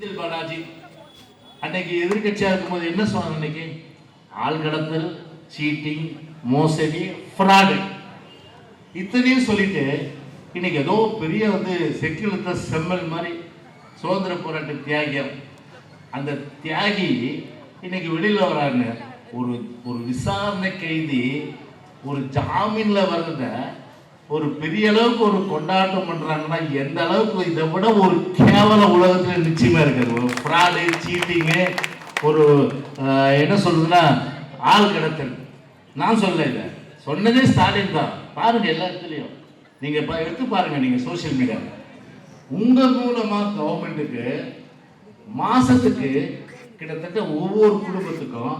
செந்தில் பாலாஜி அன்னைக்கு எதிர்க்கட்சியா இருக்கும்போது என்ன சொன்னாங்க அன்னைக்கு? ஆள் கடத்தல் சீட்டிங் மோசடி ஃப்ராடு இத்தனையும் சொல்லிட்டு இன்னைக்கு ஏதோ பெரிய வந்து செக்கிழுத்த செம்மல் மாதிரி சுதந்திர போராட்ட தியாகியம். அந்த தியாகி இன்னைக்கு வெளியில் வராங்க ஒரு ஒரு விசாரணை கைதி ஒரு ஜாமீன்ல வர்றத ஒரு பெரிய அளவுக்கு ஒரு கொண்டாட்டம் பண்றாங்கன்னா எந்த அளவுக்கு இதை விட ஒரு கேவல உலகத்துல நிச்சயமா இருக்குது. ஒரு ஃப்ராடு சீட்டிங்கு ஒரு என்ன சொல்றதுன்னா ஆள் கடத்தல். நான் சொல்ல இதை சொன்னதே ஸ்டாலின் தான். பாருங்க எல்லா இடத்துலையும். நீங்க பா- எடுத்து பாருங்க நீங்க சோஷியல் மீடியா உங்க மூலமா கவர்மெண்ட்டுக்கு மாசத்துக்கு கிட்டத்தட்ட ஒவ்வொரு குடும்பத்துக்கும்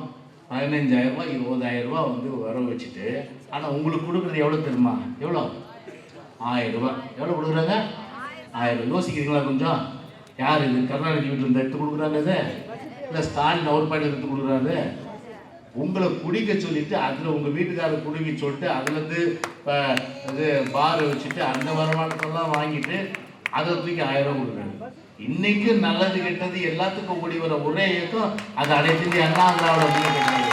பதினஞ்சாயிரம் ரூபாய் இருபதாயிரம் ரூபாய் வந்து வர வச்சுட்டு ஆனால் உங்களுக்கு கொடுக்குறது எவ்வளோ தெரியுமா? எவ்வளோ ஆயிரம் ரூபாய் எவ்வளோ கொடுக்குறாங்க? ஆயிரம். ரூபாய் யோசிக்கிறீங்களா கொஞ்சம்? யார் இது? கருணாநிதி வீட்டில் இருந்து எடுத்து கொடுக்குறாங்க இது? இல்லை ஸ்டாலின் அவர் பாட்டில் எடுத்து கொடுக்குறாரு? உங்களை குடிக்க சொல்லிட்டு அதில் உங்கள் வீட்டுக்காரர் குடிக்க சொல்லிட்டு அதுலேருந்து இது பார் வச்சுட்டு அந்த வருமானத்தெல்லாம் வாங்கிட்டு அதை தூக்கி ஆயிரம் கொடுக்குறாங்க. இன்னைக்கு நல்லது கெட்டது எல்லாத்துக்கும் கூடி வர ஒரே இயக்கம் அது அனைத்து அண்ணா திராவிட முன்னேற்ற